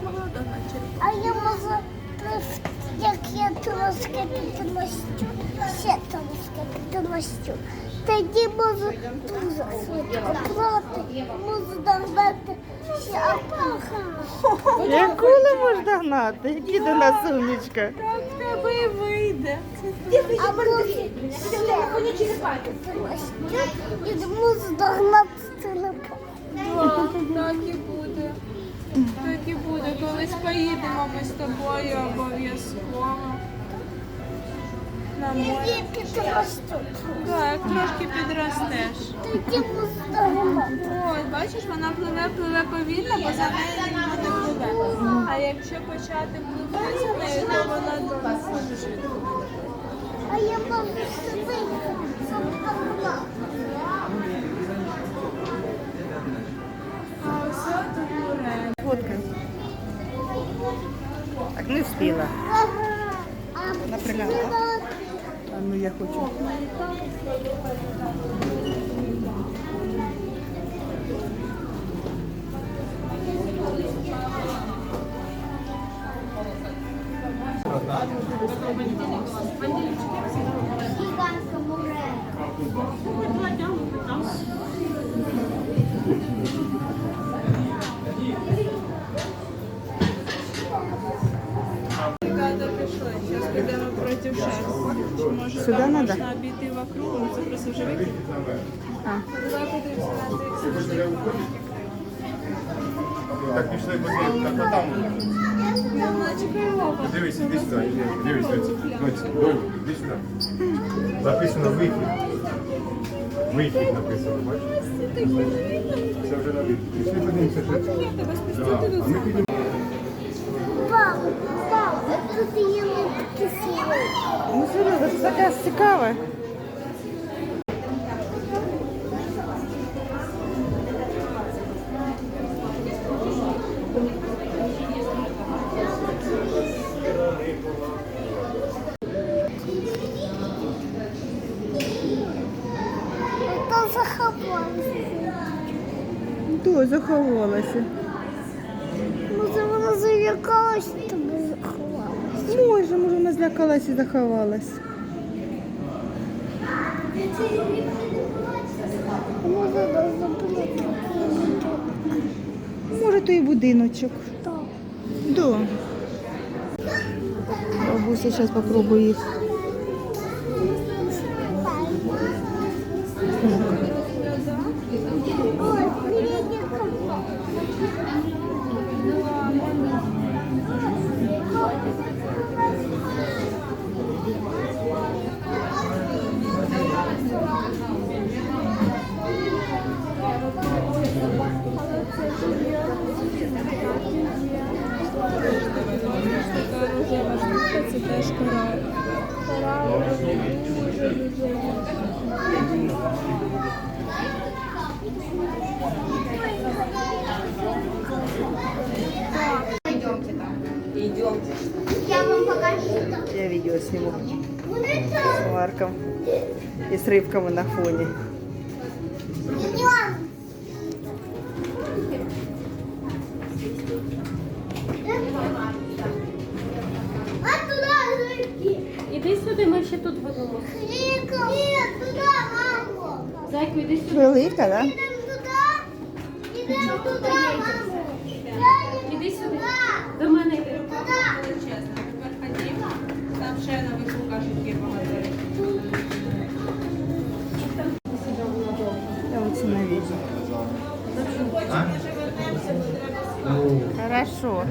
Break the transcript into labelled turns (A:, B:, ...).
A: змогла догнати.
B: А я можу як я трошки підмостю, ще трошки підмостю. Тоді можу дуже швидко плати, можу догнати ще апаха.
C: Яку не можна гнати? Які до нас умнічка.
A: Так тебе і вийде.
B: А потім ще підмостю і можу догнати телефон.
A: Так, так і буде. Так і буде. Колись поїдемо ми з тобою обов'язково. На море. Так, трошки підростеш. Ой, бачиш, вона пливе, пливе повільно, бо за нею ніхто не пливе. А якщо почати пливти за нею, то вона дуже швидко буде.
B: А я можу себе
C: Так не встигла.
B: Ага.
C: Вона прилягла. А ну я хочу.
B: Гігантське
A: підемо проти шерсті. Чи може
C: Сюди
A: там
C: надо?
A: можна обійти вокруг, ну це просто вже вихід.
C: А.
A: Давай подивимося на тих
D: Так пішли куди, так отам.
A: Наче крилова.
D: Дивись, іди сюди, іди, дивись, дивись. Дивись, Доль, іди сюди. Написано вихід. Вихід написано, бачиш? Це вже на вихід. Пішли подивимося, що це.
A: Тебе
D: Да.
A: спустити до
C: серйозно, це така цікава.
B: То заховалися.
C: То заховалася.
B: Може вона залякалась, тобі заховалася.
C: Може, може, вона злякалась і заховалась.
B: Може
C: то і будиночок.
B: Так.
C: Да. Бабуся зараз попробує їх.
A: теж корал. Корал дуже дуже.
B: Я вам покажу.
C: Я відео зніму
B: Вони
C: з
B: там.
C: Марком і з рибками на фоні.
E: тут будемо.
B: Кліка. Ні, туди, мамо.
E: Зайку, іди сюди.
C: Велика, так? Да?
B: Ідемо туди. Ідемо туди, мамо. Я
E: Іди сюди.
B: туди.
E: До мене йди.
A: Величезна. Тепер ходімо. Там ще на виху кажуть, є багато.
C: Я оце на відео. Хорошо.